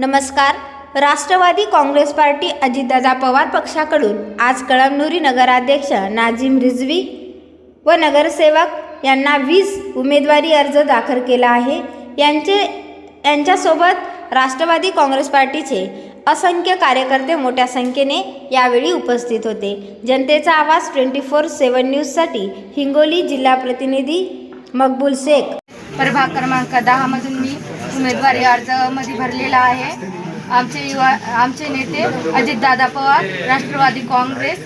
नमस्कार. Rashtrawadi Congress party Ajitdada Pawar पक्षाकडून आज कळमनुरी नगराध्यक्ष नाझिम रिझवी व नगरसेवक यांना वीस उमेदवारी अर्ज दाखल केला आहे. यांचे यांच्यासोबत राष्ट्रवादी काँग्रेस पार्टीचे असंख्य कार्यकर्ते मोठ्या संख्येने यावेळी उपस्थित होते. जनतेचा आवाज ट्वेंटी फोर सेवन न्यूजसाठी हिंगोली जिल्हा प्रतिनिधी मकबूल शेख. प्रभाग क्रमांक दहामधून मी उमेदवारी अर्जमध्ये भरलेला आहे. आमचे युवा आमचे नेते अजितदादा पवार राष्ट्रवादी काँग्रेस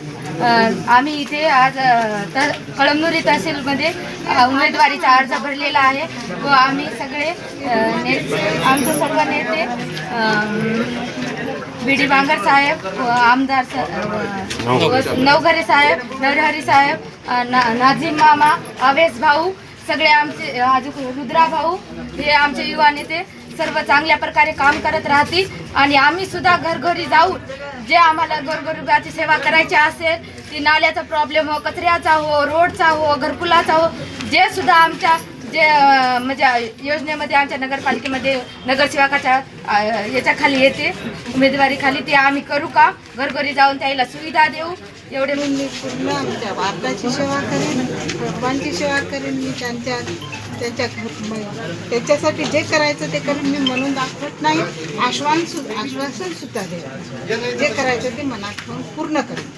आम्ही इथे आज त कळमनुरी तहसीलमध्ये उमेदवारीचा अर्ज भरलेला आहे. व आम्ही सगळे अ, ने आमचे सर्व नेते बी डी बांगर साहेब व आमदार स- नवघरे साहेब नरहरी साहेब ना नाझीम मामा अवेश भाऊ सगळे आमचे अजून रुद्रा भाऊ हे आमचे युवा नेते सर्व चांगल्या प्रकारे काम करत राहतील. आणि आम्ही सुद्धा घरघरी जाऊन जे आम्हाला गोरगरिबाची सेवा करायची असेल ती नाल्याचा प्रॉब्लेम हो कचऱ्याचा हो रोडचा हो घरकुलाचा हो जे सुद्धा आमच्या जे म्हणजे योजनेमध्ये आमच्या नगरपालिकेमध्ये नगरसेवकाच्या याच्याखाली येते उमेदवारी खाली ते आम्ही करू का? घरघरी जाऊन त्याला सुविधा देऊ. एवढे मी मी पूर्ण आमच्या भारताची सेवा करेन भगवानची सेवा करेन मी त्यांच्या त्यांच्या त्याच्यासाठी जे करायचं ते करेन मी म्हणून दाखवत नाही. आश्वासन आश्वासन सुद्धा देईन जे करायचं ते मनात ठेवून पूर्ण करेन.